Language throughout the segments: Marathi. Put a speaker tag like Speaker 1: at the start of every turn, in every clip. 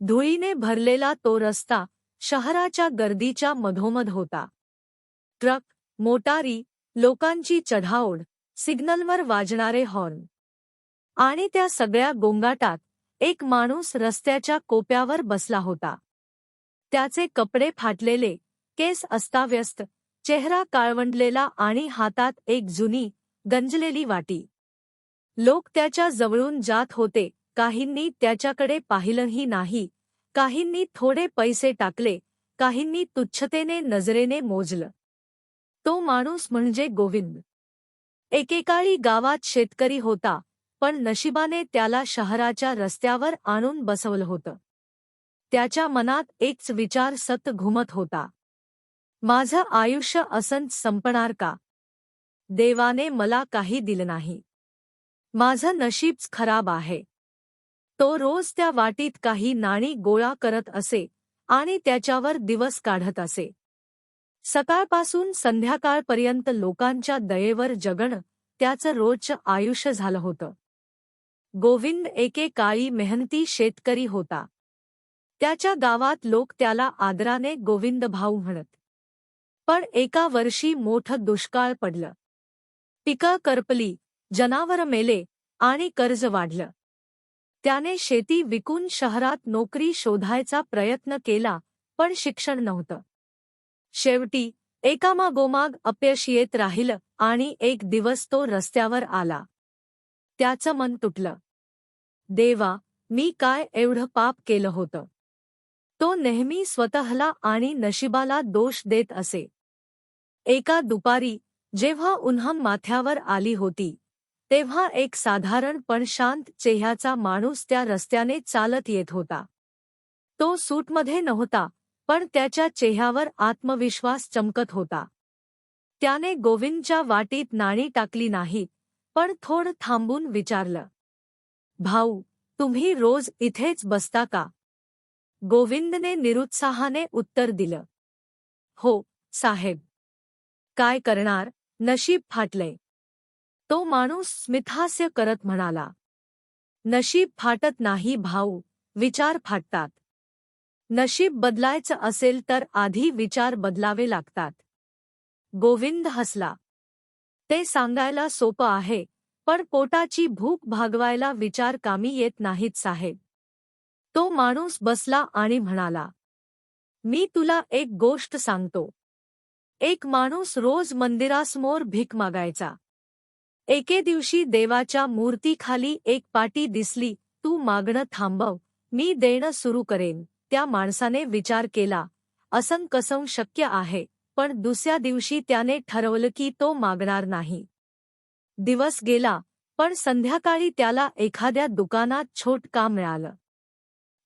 Speaker 1: धुळीने भरलेला तो रस्ता शहराच्या गर्दीच्या मधोमध होता. ट्रक मोटारी लोकांची चढाओढ सिग्नलवर वाजणारे हॉर्न. आणि त्या सगळ्या गोंगाटात एक माणूस रस्त्याच्या कोप्यावर बसला होता. त्याचे कपडे फाटलेले केस अस्ताव्यस्त चेहरा काळवंडलेला आणि हातात एक जुनी गंजलेली वाटी. लोक त्याच्या जवळून जात होते काहींनी त्याच्याकडे पाहिलंही नाही. काहींनी थोडे पैसे टाकले काहींनी तुच्छतेने नजरेने मोजलं. तो माणूस म्हणजे गोविंद. एकेकाळी गावात शेतकरी होता पण नशिबाने त्याला शहराच्या रस्त्यावर आणून बसवलं होतं. त्याच्या मनात एकच विचार सत घुमत होता. माझं आयुष्य असंच संपणार का? देवाने मला काही दिलं नाही. माझं नशीबच खराब आहे. तो रोज त्या वाटीत काही नाणी गोळा करत असे आणि त्याच्यावर दिवस काढत असे. सकाळपासून संध्याकाळपर्यंत लोकांच्या दयेवर जगणं त्याचं रोजचं आयुष्य झालं होतं. गोविंद एकेकाळी मेहनती शेतकरी होता. त्याच्या गावात लोक त्याला आदराने गोविंद भाऊ म्हणत. पण एका वर्षी मोठं दुष्काळ पडलं. पिकं करपली जनावर मेले आणि कर्ज वाढलं. त्याने शेती विकून शहरात नोकरी शोधायचा प्रयत्न केला पण शिक्षण नव्हतं. शेवटी एकामागोमाग अपयश येत राहिलं आणि एक दिवस तो रस्त्यावर आला. त्याचं मन तुटलं. देवा मी काय एवढं पाप केलं होतं? तो नेहमी स्वतःला आणि नशिबाला दोष देत असे. एका दुपारी जेव्हा उन्हम माथ्यावर आली होती तेव्हा एक साधारण पण शांत चेह्याचा माणूस त्या रस्त्याने चालत येत होता. तो सूटमध्ये नव्हता पण त्याच्या चेह्यावर आत्मविश्वास चमकत होता. त्याने गोविंदच्या वाटीत नाणी टाकली नाहीत पण थोडं थांबून विचारलं. भाऊ तुम्ही रोज इथेच बसता का? गोविंदने निरुत्साहाने उत्तर दिलं. हो साहेब. काय करणार? नशीब फाटलंय. तो माणूस स्मितहास्य करत म्हणाला नशीब फाटत नाही भाऊ विचार फाटतात. नशीब बदलायचं असेल तर आधी विचार बदलावे लागतात. गोविंद हसला. ते सांगायला सोपं आहे पण पोटाची भूक भागवायला विचार कामी येत नाहीत साहेब. तो माणूस बसला आणि म्हणाला मी तुला एक गोष्ट सांगतो. एक माणूस रोज मंदिरासमोर भीक मागायचा. एके दिवशी देवाच्या मूर्तीखाली एक पाटी दिसली तू मागणं थांबव मी देणं सुरू करेन. त्या माणसाने विचार केला असं कसं शक्य आहे पण दुसऱ्या दिवशी त्याने ठरवलं की तो मागणार नाही. दिवस गेला पण संध्याकाळी त्याला एखाद्या दुकानात छोट काम मिळालं.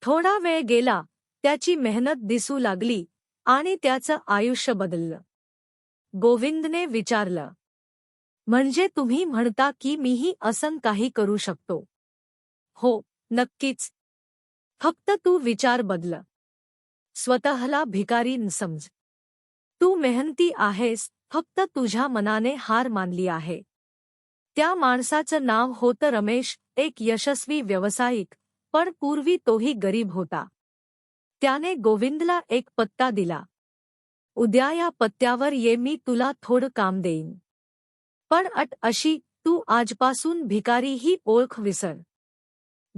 Speaker 1: थोडा वेळ गेला त्याची मेहनत दिसू लागली आणि त्याचं आयुष्य बदललं. गोविंदने विचारलं म्हणजे तुम्ही म्हणता की मीही असं काही करू शकतो. हो नक्कीच. फक्त तू विचार बदल. स्वतःला भिकारी न समज. तू मेहनती आहेस फक्त तुझ्या मनाने हार मानली आहे. त्या माणसाचं नाव होतं रमेश एक यशस्वी व्यावसायिक पण पूर्वी तोही गरीब होता. त्याने गोविंदला एक पत्ता दिला. उद्या या पत्त्यावर ये मी तुला थोडं काम देईन. पण अट अशी तू आजपासून भिकारी ही ओळख विसर.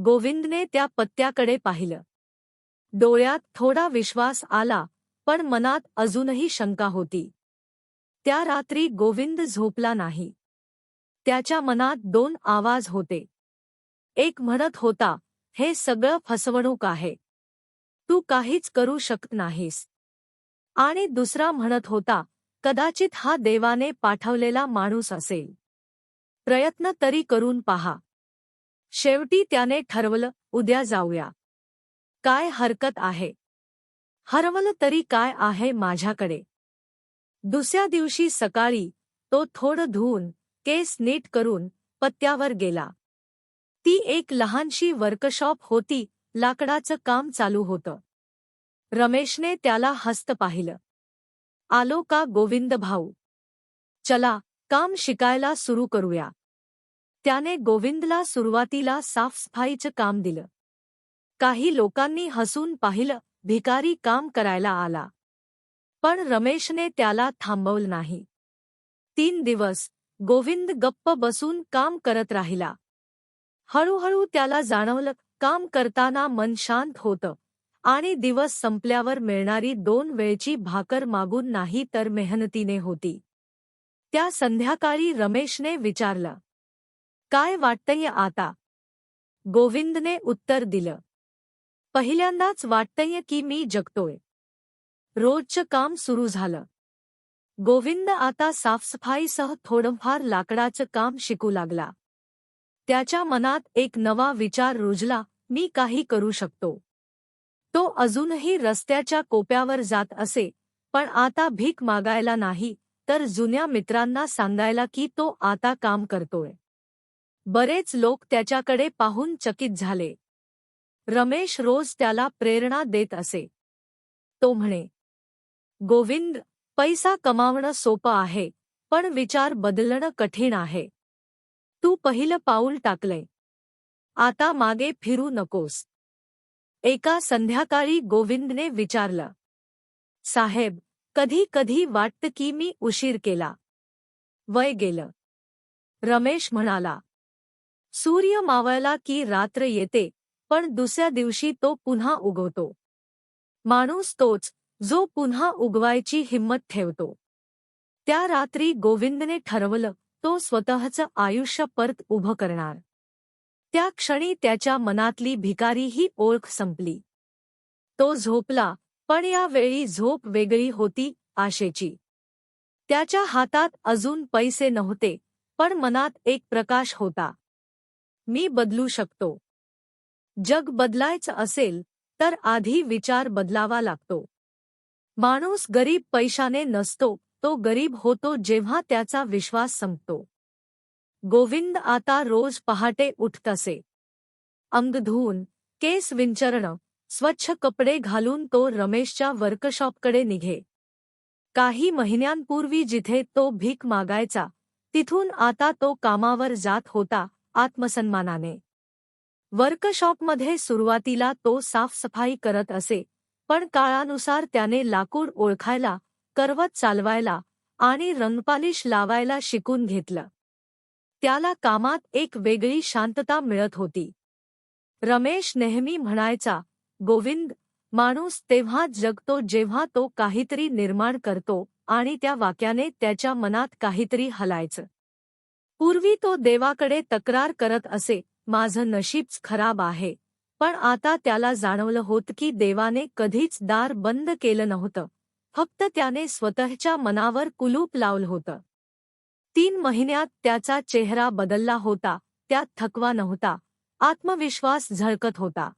Speaker 1: गोविंदने त्या पत्त्याकडे पाहिलं. डोळ्यात थोडा विश्वास आला पण मनात अजूनही शंका होती. त्या रात्री गोविंद झोपला नाही. त्याच्या मनात दोन आवाज होते. एक म्हणत होता हे सगळं फसवणूक आहे. तू काहीच करू शकत नाहीस. आणि दुसरा म्हणत होता कदाचित हा देवाने पाठवलेला माणूस असेल. प्रयत्न तरी करून पहा. शेवटी त्याने ठरवलं उद्या जाऊया. काय हरकत आहे? हरवलं तरी काय आहे माझ्याकडे? दुसऱ्या दिवशी सकाळी तो थोडं धुवून केस नीट करून पत्त्यावर गेला. ती एक लहानशी वर्कशॉप होती लाकडाचं काम चालू होतं. रमेशने त्याला हस्त पाहिलं. आलो का गोविंद भाऊ? चला काम शिकायला सुरू करूया. त्याने गोविंदला सुरुवातीला साफसफाईचं काम दिलं. काही लोकांनी हसून पाहिलं भिकारी काम करायला आला. पण रमेशने त्याला थांबवलं नाही. तीन दिवस गोविंद गप्प बसून काम करत राहिला. हळूहळू त्याला जाणवलं काम करताना मन शांत होतं. आणि दिवस संपल्यावर मिळणारी दोन वेळची भाकर मागून नाही तर मेहनतीने होती. त्या संध्याकाळी रमेशने विचारलं काय वाटतंय आता? गोविंदने उत्तर दिलं पहिल्यांदाच वाटतंय की मी जगतोय. रोजचं काम सुरू झालं. गोविंद आता साफसफाईसह थोडंफार लाकडाचं काम शिकू लागला. त्याच्या मनात एक नवा विचार रुजला मी काही करू शकतो. तो अजूनही रस्त्याच्या कोप्यावर जात असे पण आता भीक मागायला नाही तर जुन्या मित्रांना सांगायला की तो आता काम करतोय. बरेच लोक त्याच्याकडे पाहून चकित झाले. रमेश रोज त्याला प्रेरणा देत असे. तो म्हणे गोविंद पैसा कमावणं सोपं आहे पण विचार बदलणं कठीण आहे. तू पहिलं पाऊल टाकलंय. आता मागे फिरू नकोस. एका संध्याकाळी गोविंदने विचारलं साहेब कधी कधी वाटतं की मी उशीर केला वय गेलं. रमेश म्हणाला सूर्य मावळला की रात्र येते पण दुसऱ्या दिवशी तो पुन्हा उगवतो. माणूस तोच जो पुन्हा उगवायची हिंमत ठेवतो. त्या रात्री गोविंदने ठरवलं तो स्वतःचं आयुष्य परत उभं करणार. त्या क्षणी त्याच्या मनातली भिकारी ही ओळख संपली. तो झोपला पण यावेळी झोप वेगळी होती आशेची. त्याच्या हातात अजून पैसे नव्हते पण मनात एक प्रकाश होता. मी बदलू शकतो. जग बदलायचं असेल तर आधी विचार बदलावा लागतो. माणूस गरीब पैशाने नसतो तो गरीब होतो जेव्हा त्याचा विश्वास संपतो. गोविंद आता रोज पहाटे उठत असे अंग धुवून केस विंचरणं स्वच्छ कपडे घालून तो रमेशच्या वर्कशॉपकडे निघे. काही महिन्यांपूर्वी जिथे तो भीक मागायचा तिथून आता तो कामावर जात होता आत्मसन्मानाने. वर्कशॉपमध्ये सुरुवातीला तो साफसफाई करत असे पण काळानुसार त्याने लाकूड ओळखायला करवत चालवायला आणि रंगपालिश लावायला शिकून घेतलं. त्याला कामात एक वेगळी शांतता मिळत होती. रमेश नेहमी म्हणायचा गोविंद माणूस तेव्हा जगतो जेव्हा तो काहीतरी निर्माण करतो आणि त्या वाक्याने त्याच्या मनात काहीतरी हलायचं. पूर्वी तो देवाकडे तक्रार करत असे माझं नशीबच खराब आहे. पण आता त्याला जाणवलं होत की देवाने कधीच दार बंद केलं नव्हतं. फक्त त्याने स्वतःच्या मनावर कुलूप लावलं होतं. तीन महिन्यात त्याचा चेहरा बदलला होता त्यात थकवा नव्हता आत्मविश्वास झळकत होता.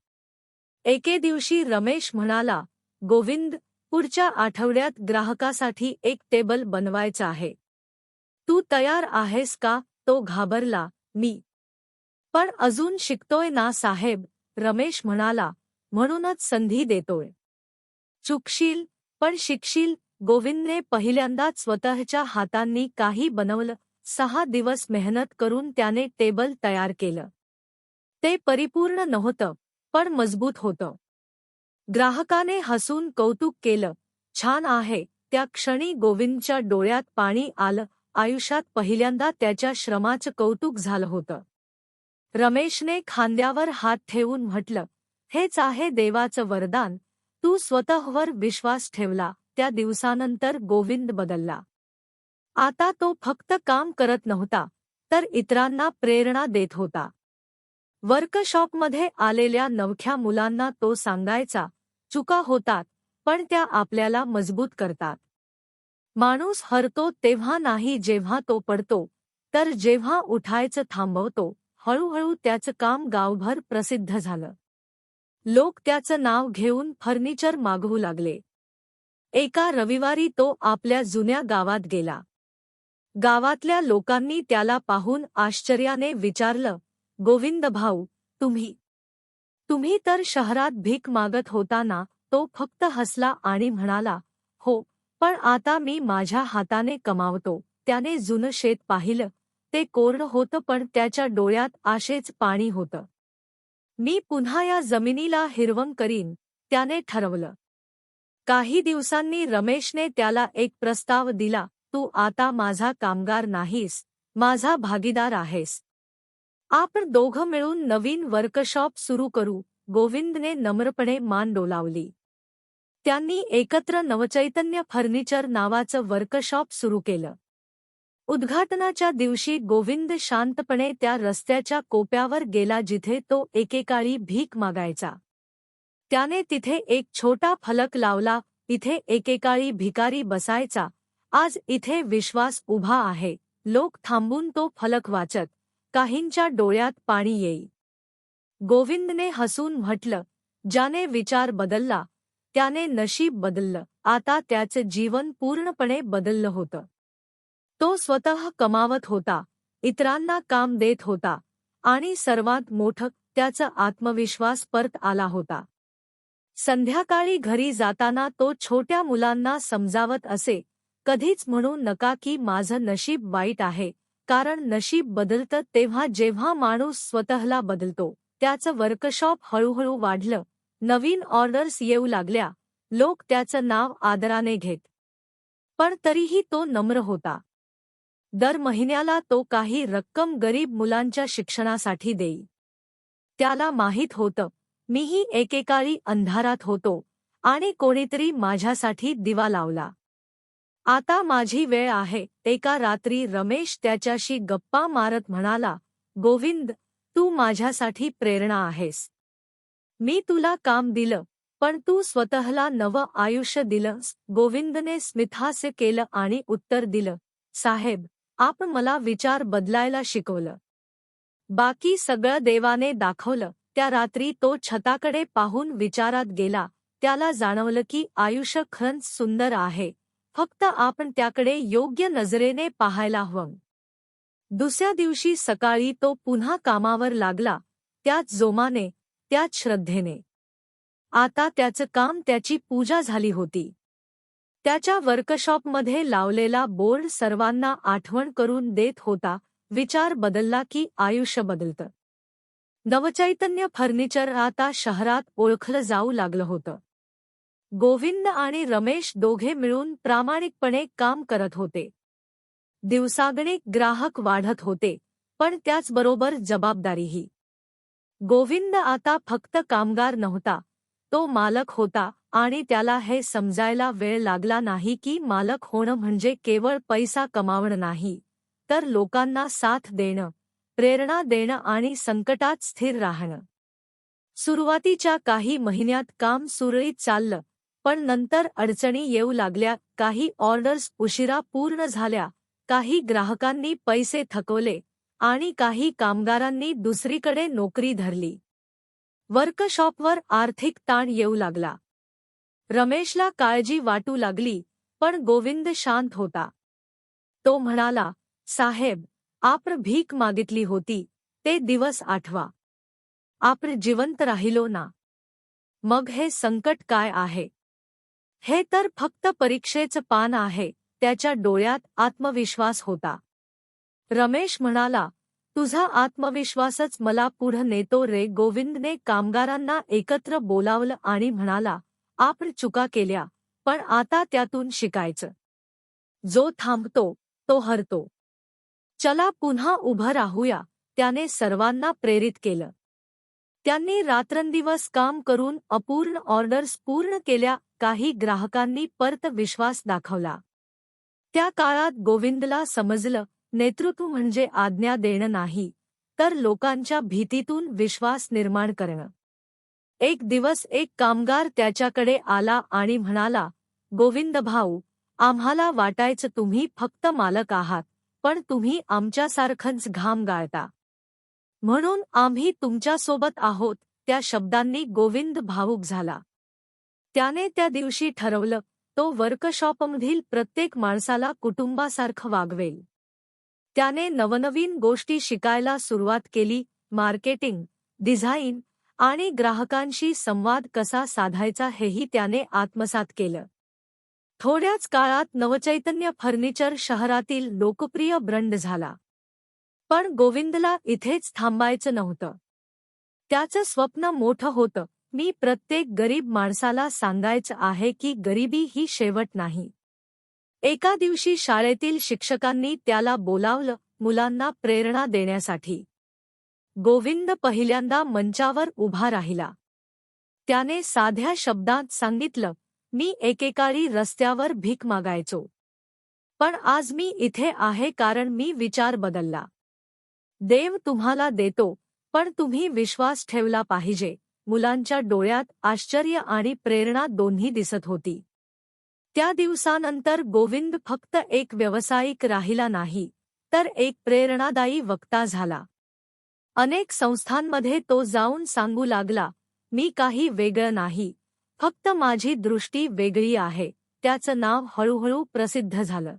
Speaker 1: एके दिवशी रमेश म्हणाला गोविंद पुढच्या आठवड्यात ग्राहकासाठी एक टेबल बनवायचं आहे. तू तयार आहेस का? तो घाबरला मी. पण अजून शिकतोय ना साहेब रमेश म्हणाला म्हणूनच संधी देतोय. चुकशील पण शिकशील गोविंदने पहिल्यांदाच स्वतःच्या हातांनी काही बनवलं. सहा दिवस मेहनत करून त्याने टेबल तयार केलं. ते परिपूर्ण नव्हतं पण मजबूत होतं. ग्राहकाने हसून कौतुक केलं. छान आहे त्या क्षणी गोविंदच्या डोळ्यात पाणी आलं. आयुष्यात पहिल्यांदा त्याच्या श्रमाचं कौतुक झालं होतं. रमेशने खांद्यावर हात ठेवून म्हटलं हेच आहे देवाचं वरदान. तू स्वतःवर विश्वास ठेवला. त्या दिवसानंतर गोविंद बदलला. आता तो फक्त काम करत नव्हता तर इतरांना प्रेरणा देत होता. वर्कशॉपमध्ये आलेल्या नवख्या मुलांना तो सांगायचा चुका होतात पण त्या आपल्याला मजबूत करतात. माणूस हरतो तेव्हा नाही जेव्हा तो पडतो तर जेव्हा उठायचं थांबवतो हळूहळू त्याचं काम गावभर प्रसिद्ध झालं. लोक त्याचं नाव घेऊन फर्निचर मागवू लागले. एका रविवारी तो आपल्या जुन्या गावात गेला. गावातल्या लोकांनी त्याला पाहून आश्चर्याने विचारलं गोविंद भाऊ तुम्ही तुम्ही तर शहरात भीक मागत होताना तो फक्त हसला आणि म्हणाला हो पण आता मी माझ्या हाताने कमावतो. त्याने जुनं शेत पाहिलं. ते कोरडं होतं पण त्याच्या डोळ्यात आशेच पाणी होतं. मी पुन्हा या जमिनीला हिरवं करीन त्याने ठरवलं. काही दिवसांनी रमेशने त्याला एक प्रस्ताव दिला तू आता माझा कामगार नाहीस माझा भागीदार आहेस. आपण दोघं मिळून नवीन वर्कशॉप सुरू करू. गोविंदने नम्रपणे मान डोलावली. त्यांनी एकत्र नवचैतन्य फर्निचर नावाचं वर्कशॉप सुरू केलं. उद्घाटनाच्या दिवशी गोविंद शांतपणे त्या रस्त्याच्या कोप्यावर गेला जिथे तो एकेकाळी भीक मागायचा. त्याने तिथे एक छोटा फलक लावला इथे एकेकाळी भिकारी बसायचा. आज इथे विश्वास उभा आहे. लोक थांबून तो फलक वाचत काहींच्या डोळ्यात पाणी येई. गोविंदने हसून म्हटलं ज्याने विचार बदलला त्याने नशीब बदललं. आता त्याचं जीवन पूर्णपणे बदललं होतं. तो स्वतः कमावत होता इतरांना काम देत होता आणि सर्वात मोठं त्याचा आत्मविश्वास परत आला होता. संध्याकाळी घरी जाताना तो छोट्या मुलांना समजावत असे कधीच म्हणू नका की माझं नशीब वाईट आहे कारण नशीब बदलतं तेव्हा जेव्हा माणूस स्वतःला बदलतो त्याचं वर्कशॉप हळूहळू वाढलं नवीन ऑर्डर्स येऊ लागल्या लोक त्याचं नाव आदराने घेत. पण तरीही तो नम्र होता. दर महिन्याला तो काही रक्कम गरीब मुलांच्या शिक्षणासाठी देई. त्याला माहीत होतं मीही एकेकाळी अंधारात होतो आणि कोणीतरी माझ्यासाठी दिवा लावला. आता माझी वेळ आहे. एका रात्री रमेश त्याच्याशी गप्पा मारत म्हणाला गोविंद तू माझ्यासाठी प्रेरणा आहेस. मी तुला काम दिलं पण तू स्वतःला नवं आयुष्य दिलंस. गोविंदने स्मिथास्य केलं आणि उत्तर दिलं साहेब आपण मला विचार बदलायला शिकवलं. बाकी सगळं देवाने दाखवलं. त्या रात्री तो छताकडे पाहून विचारात गेला. त्याला जाणवलं की आयुष्य खरंच सुंदर आहे. फक्त आपण त्याकडे योग्य नजरेने पाहायला हवं. दुसऱ्या दिवशी सकाळी तो पुन्हा कामावर लागला. त्याच जोमाने त्याच श्रद्धेने. आता त्याचं काम त्याची पूजा झाली होती. त्याच्या वर्कशॉपमध्ये लावलेला बोर्ड सर्वांना आठवण करून देत होता. विचार बदलला की आयुष्य बदलतं. नवचैतन्य फर्निचर आता शहरात ओळखलं जाऊ लागलं होतं. गोविंद आणि रमेश दोघे मिळून प्रामाणिकपणे काम करत होते. दिवसागणिक ग्राहक वाढत होते पण त्याचबरोबर जबाबदारीही. गोविंद आता फक्त कामगार नव्हता तो मालक होता आणि त्याला हे समजायला वेळ लागला नाही की मालक होणं म्हणजे केवळ पैसा कमावणं नाही तर लोकांना साथ देणं प्रेरणा देणं आणि संकटात स्थिर राहणं. सुरुवातीच्या काही महिन्यात काम सुरळीत चाललं पण नंतर अडचणी येऊ लागल्या काही ऑर्डर्स उशिरा पूर्ण झाल्या काही ग्राहकांनी पैसे थकवले आणि काही कामगारांनी दुसरीकडे नोकरी धरली. वर्कशॉपवर आर्थिक ताण येऊ लागला. रमेशला काळजी वाटू लागली पण गोविंद शांत होता. तो म्हणाला साहेब आप्र भीक मागितली होती ते दिवस आठवा. आप्र जिवंत राहिलो ना. मग हे संकट काय आहे? हे तर फक्त परीक्षेचं पान आहे त्याच्या डोळ्यात आत्मविश्वास होता. रमेश म्हणाला तुझा आत्मविश्वासच मला पुढं नेतो रे गोविंदने कामगारांना एकत्र बोलावलं आणि म्हणाला आपण चुका केल्या पण आता त्यातून शिकायचं. जो थांबतो तो हरतो. चला पुन्हा उभं राहूया त्याने सर्वांना प्रेरित केलं. त्यांनी रात्रंदिवस काम करून अपूर्ण ऑर्डर्स पूर्ण केल्या काही ग्राहकांनी परत विश्वास दाखवला. त्या काळात गोविंदला समजलं नेतृत्व म्हणजे आज्ञा देणं नाही तर लोकांच्या भीतीतून विश्वास निर्माण करणं. एक दिवस एक कामगार त्याच्याकडे आला आणि म्हणाला गोविंद भाऊ आम्हाला वाटायचं तुम्ही फक्त मालक आहात पण तुम्ही आमच्यासारखंच घाम गाळता. म्हणून आम्ही तुमच्यासोबत आहोत त्या शब्दांनी गोविंद भावूक झाला. त्याने त्या दिवशी ठरवलं तो वर्कशॉपमधील प्रत्येक माणसाला कुटुंबासारखं वागवेल. त्याने नवनवीन गोष्टी शिकायला सुरुवात केली मार्केटिंग डिझाईन आणि ग्राहकांशी संवाद कसा साधायचा हेही त्याने आत्मसात केलं. थोड्याच काळात नवचैतन्य फर्निचर शहरातील लोकप्रिय ब्रंड झाला. पण गोविंदला इथेच थांबायचं नव्हतं. त्याचं स्वप्न मोठं होतं. मी प्रत्येक गरीब माणसाला सांगायचं आहे की गरिबी ही शेवट नाही. एका दिवशी शाळेतील शिक्षकांनी त्याला बोलावलं मुलांना प्रेरणा देण्यासाठी. गोविंद पहिल्यांदा मंचावर उभा राहिला. त्याने साध्या शब्दात सांगितलं मी एकेकाळी रस्त्यावर भीक मागायचो. पण आज मी इथे आहे कारण मी विचार बदलला. देव तुम्हाला देतो पण तुम्ही विश्वास ठेवला पाहिजे. मुलांच्या डोळ्यात आश्चर्य आणि प्रेरणा दोन्ही दिसत होती. त्या दिवसानंतर गोविंद फक्त एक व्यावसायिक राहिला नाही तर एक प्रेरणादायी वक्ता झाला. अनेक संस्थांमध्ये तो जाऊन सांगू लागला मी काही वेगळं नाही फक्त माझी दृष्टी वेगळी आहे. त्याचं नाव हळूहळू प्रसिद्ध झालं.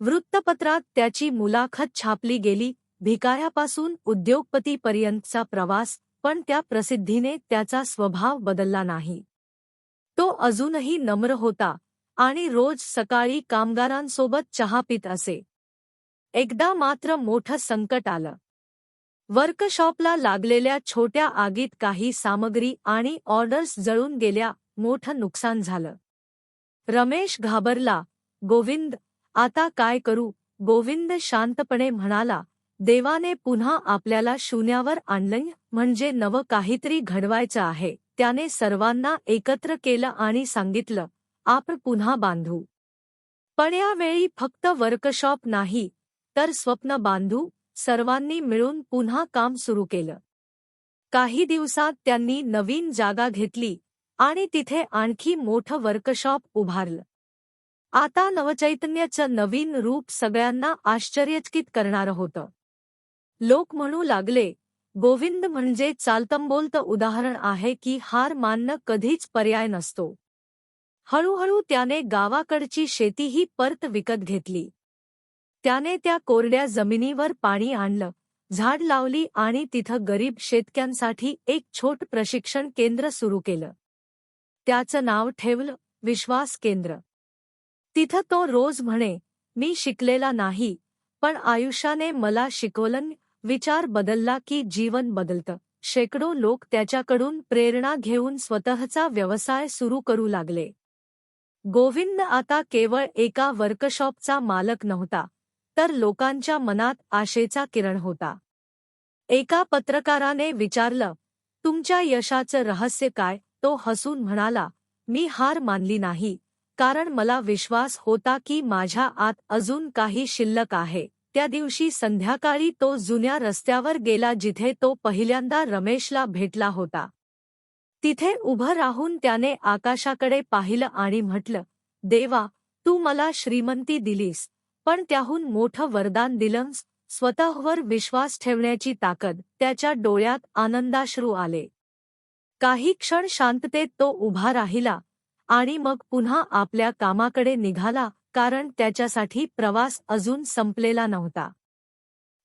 Speaker 1: वृत्तपत्रात त्याची मुलाखत छापली गेली. भिकाऱ्यापासून उद्योगपतीपर्यंतचा प्रवास पण त्या प्रसिद्धीने त्याचा स्वभाव बदलला नाही. तो अजूनही नम्र होता आणि रोज सकाळी कामगारांसोबत चहा पित असे. एकदा मात्र मोठं संकट आलं. वर्कशॉपला लागलेल्या छोट्या आगीत काही सामग्री आणि ऑर्डर्स जळून गेल्या मोठं नुकसान झालं. रमेश घाबरला गोविंद आता काय करू? गोविंद शांतपणे म्हणाला देवाने पुन्हा आपल्याला शून्यावर आणलं म्हणजे नवं काहीतरी घडवायचं आहे. त्याने सर्वांना एकत्र केलं आणि सांगितलं आपण पुन्हा बांधू. पण यावेळी फक्त वर्कशॉप नाही तर स्वप्न बांधू सर्वांनी मिळून पुन्हा काम सुरू केलं. काही दिवसात त्यांनी नवीन जागा घेतली आणि तिथे आणखी मोठं वर्कशॉप उभारलं. आता नवचैतन्याचं नवीन रूप सगळ्यांना आश्चर्यचकित करणारं होतं. लोक म्हणू लागले गोविंद म्हणजे चालतंबोलतं उदाहरण आहे की हार मानणं कधीच पर्याय नसतो. हळूहळू त्याने गावाकडची शेतीही परत विकत घेतली. त्याने त्या कोरड्या जमिनीवर पाणी आणलं. झाड लावली आणि तिथं गरीब शेतक्यांसाठी एक छोट प्रशिक्षण केंद्र सुरू केलं. त्याचं नाव ठेवलं विश्वास केंद्र. तिथं तो रोज म्हणे मी शिकलेला नाही पण आयुष्याने मला शिकवलं विचार बदलला की जीवन बदलतं. शेकडो लोक त्याच्याकडून प्रेरणा घेऊन स्वतःचा व्यवसाय सुरू करू लागले. गोविंद आता केवळ एका वर्कशॉपचा मालक नव्हता. तर लोकांच्या मनात आशेचा किरण होता. एका पत्रकाराने विचारलं तुमच्या यशाचं रहस्य काय? तो हसून म्हणाला मी हार मानली नाही कारण मला विश्वास होता की माझ्या आत अजून काही शिल्लक आहे. त्या दिवशी संध्याकाळी तो जुन्या रस्त्यावर गेला जिथे तो पहिल्यांदा रमेशला भेटला होता. तिथे उभं राहून त्याने आकाशाकडे पाहिलं आणि म्हटलं देवा तू मला श्रीमंती दिलीस. पण त्याहून मोठं वरदान दिलं स्वतःवर विश्वास ठेवण्याची ताकद त्याच्या डोळ्यात आनंदाश्रू आले. काही क्षण शांततेत तो उभा राहिला आणि मग पुन्हा आपल्या कामाकडे निघाला कारण त्याच्यासाठी प्रवास अजून संपलेला नव्हता.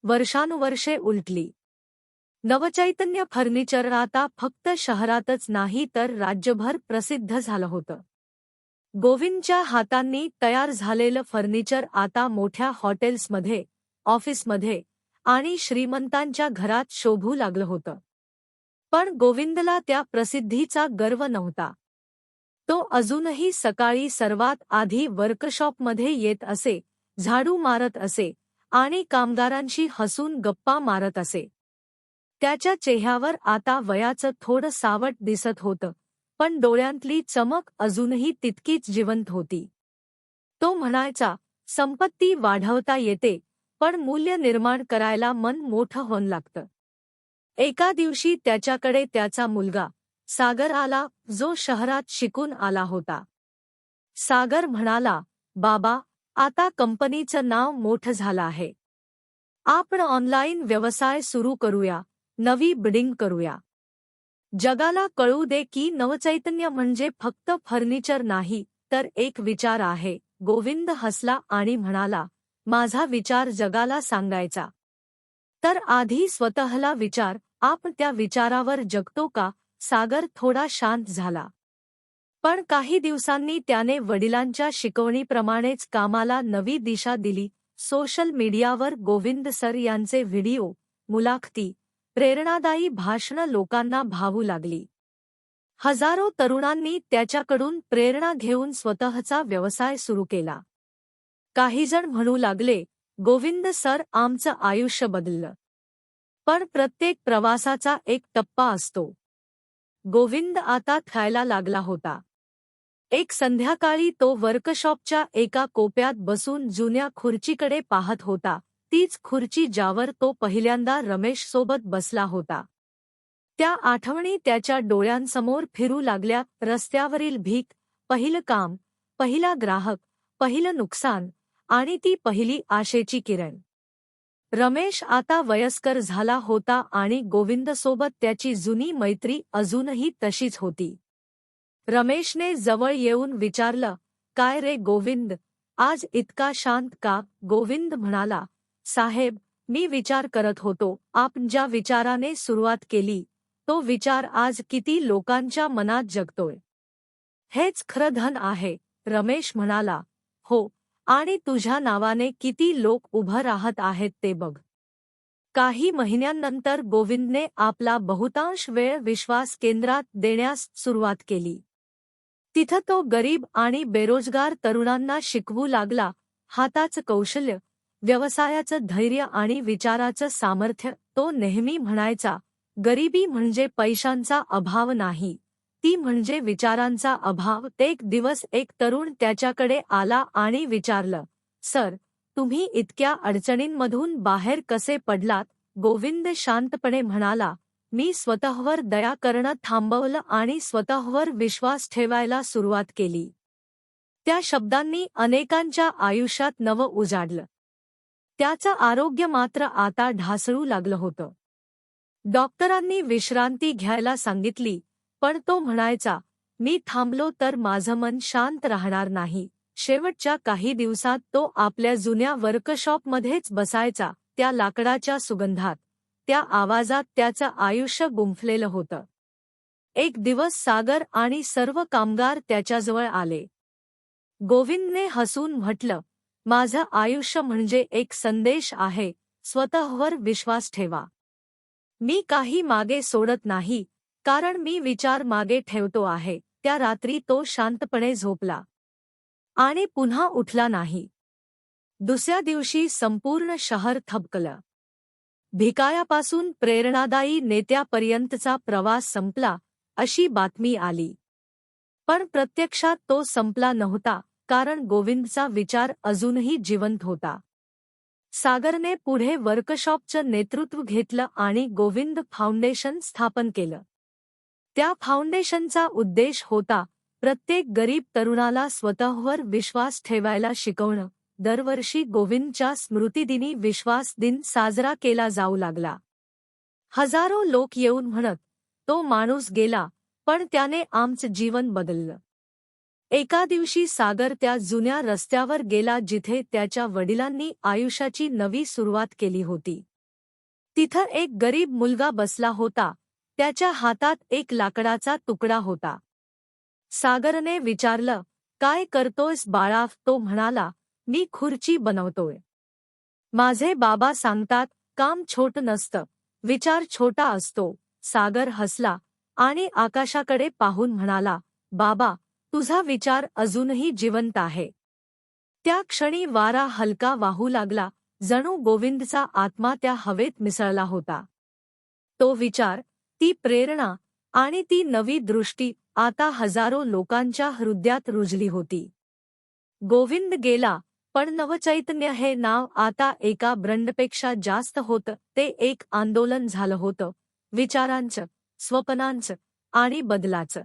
Speaker 1: वर्षानुवर्षे उलटली. नवचैतन्य फर्निचर आता फक्त शहरातच नाही तर राज्यभर प्रसिद्ध झालं होतं. गोविंदच्या हातांनी तयार झालेलं फर्निचर आता मोठ्या हॉटेल्समध्ये ऑफिसमध्ये आणि श्रीमंतांच्या घरात शोभू लागलं होतं. पण गोविंदला त्या प्रसिद्धीचा गर्व नव्हता. तो अजूनही सकाळी सर्वात आधी वर्कशॉपमध्ये येत असे झाडू मारत असे आणि कामगारांशी हसून गप्पा मारत असे. त्याच्या चेहऱ्यावर आता वयाचं थोडं सावट दिसत होतं. पण डोळ्यांतली चमक अजूनही तितकीच जिवंत होती. तो म्हणायचा संपत्ती वाढवता येते पण मूल्य निर्माण करायला मन मोठं होऊन लागतं. एका दिवशी त्याच्याकडे त्याचा मुलगा सागर आला जो शहरात शिकून आला होता. सागर म्हणाला बाबा आता कंपनीचं नाव मोठं झालं आहे. आपण ऑनलाईन व्यवसाय सुरू करूया नवी बिडिंग करूया. जगाला कळू दे की नवचैतन्य म्हणजे फक्त फर्निचर नाही तर एक विचार आहे. गोविंद हसला आणि म्हणाला माझा विचार जगाला सांगायचा. तर आधी स्वतःला विचार आपण त्या विचारावर जगतो का सागर थोडा शांत झाला. पण काही दिवसांनी त्याने वडिलांच्या शिकवणीप्रमाणेच कामाला नवी दिशा दिली. सोशल मीडियावर गोविंद सर यांचे व्हिडिओ मुलाखती प्रेरणादायी भाषणं लोकांना भावू लागली. हजारो तरुणांनी त्याच्याकडून प्रेरणा घेऊन स्वतःचा व्यवसाय सुरू केला. काहीजण म्हणू लागले गोविंद सर आमचं आयुष्य बदललं. पण प्रत्येक प्रवासाचा एक टप्पा असतो. गोविंद आता खायला लागला होता. एक संध्याकाळी तो वर्कशॉपच्या एका कोप्यात बसून जुन्या खुर्चीकडे पाहत होता. तीच खुर्ची ज्यावर तो पहिल्यांदा रमेश सोबत बसला होता. त्या आठवणी त्याच्या डोळ्यांसमोर फिरू लागल्या रस्त्यावरील भीक पहिलं काम पहिला ग्राहक पहिलं नुकसान आणि ती पहिली आशेची किरण. रमेश आता वयस्कर झाला होता आणि गोविंदसोबत त्याची जुनी मैत्री अजूनही तशीच होती. रमेशने जवळ येऊन विचारलं काय रे गोविंद? आज इतका शांत का? गोविंद म्हणाला साहेब मी विचार करत होतो आपण ज्या विचाराने सुरुवात केली तो विचार आज किती लोकांच्या मनात जगतोय. हेच खरं धन आहे रमेश म्हणाला. हो आणि तुझ्या नावाने किती लोक उभं राहत आहेत ते बघ. काही महिन्यांनंतर गोविंदने आपला बहुतांश वेळ विश्वास केंद्रात देण्यास सुरुवात केली. तिथं तो गरीब आणि बेरोजगार तरुणांना शिकवू लागला हाताचं कौशल्य व्यवसायाचं धैर्य आणि विचाराचं सामर्थ्य तो नेहमी म्हणायचा गरिबी म्हणजे पैशांचा अभाव नाही. ती म्हणजे विचारांचा अभाव. एक दिवस एक तरुण त्याच्याकडे आला आणि विचारलं सर तुम्ही इतक्या अडचणींमधून बाहेर कसे पडलात? गोविंद शांतपणे म्हणाला मी स्वतःवर दया करणं थांबवलं आणि स्वतःवर विश्वास ठेवायला सुरुवात केली. त्या शब्दांनी अनेकांच्या आयुष्यात नवं उजाडलं. त्याचं आरोग्य मात्र आता ढासळू लागलं होतं. डॉक्टरांनी विश्रांती घ्यायला सांगितली पण तो म्हणायचा मी थांबलो तर माझं मन शांत राहणार नाही. शेवटच्या काही दिवसात तो आपल्या जुन्या वर्कशॉपमध्येच बसायचा त्या लाकडाच्या सुगंधात. त्या आवाजात त्याचं आयुष्य गुंफलेलं होतं. एक दिवस सागर आणि सर्व कामगार त्याच्याजवळ आले. गोविंदने हसून म्हटलं माझं आयुष्य म्हणजे एक संदेश आहे स्वतःवर विश्वास ठेवा. मी काही मागे सोडत नाही कारण मी विचार मागे ठेवतो आहे त्या रात्री तो शांतपणे झोपला. आणि पुन्हा उठला नाही. दुसऱ्या दिवशी संपूर्ण शहर थबकलं. भिकायापासून प्रेरणादायी नेत्यापर्यंतचा प्रवास संपला अशी बातमी आली. पण प्रत्यक्षात तो संपला नव्हता. कारण गोविंदचा विचार अजूनही जिवंत होता. सागरने पुढे वर्कशॉपचं नेतृत्व घेतलं आणि गोविंद फाउंडेशन स्थापन केलं. त्या फाउंडेशनचा उद्देश होता प्रत्येक गरीब तरुणाला स्वतःवर विश्वास ठेवायला शिकवणं. दरवर्षी गोविंदच्या स्मृतिदिनी विश्वास दिन साजरा केला जाऊ लागला. हजारो लोक येऊन म्हणत तो माणूस गेला पण त्याने आमचं जीवन बदललं. एका दिवशी सागर त्या जुन्या रस्त्यावर गेला जिथे त्याच्या वडिलांनी आयुष्याची नवी सुरुवात केली होती. तिथं एक गरीब मुलगा बसला होता. त्याच्या हातात एक लाकडाचा तुकडा होता. सागरने विचारलं काय करतोयस बाळाफ तो म्हणाला मी खुर्ची बनवतोय. माझे बाबा सांगतात काम छोट नसतं विचार छोटा असतो. सागर हसला आणि आकाशाकडे पाहून म्हणाला बाबा तुझा विचार अजूनही जिवंत आहे. त्या क्षणी वारा हलका वाहू लागला जणू गोविंदचा आत्मा त्या हवेत मिसळला होता. तो विचार ती प्रेरणा आणि ती नवी दृष्टी आता हजारो लोकांच्या हृदयात रुजली होती. गोविंद गेला पण नवचैतन्य हे नाव आता एका ब्रंडपेक्षा जास्त होतं ते एक आंदोलन झालं होतं. विचारांचं स्वप्नांचं आणि बदलाचं.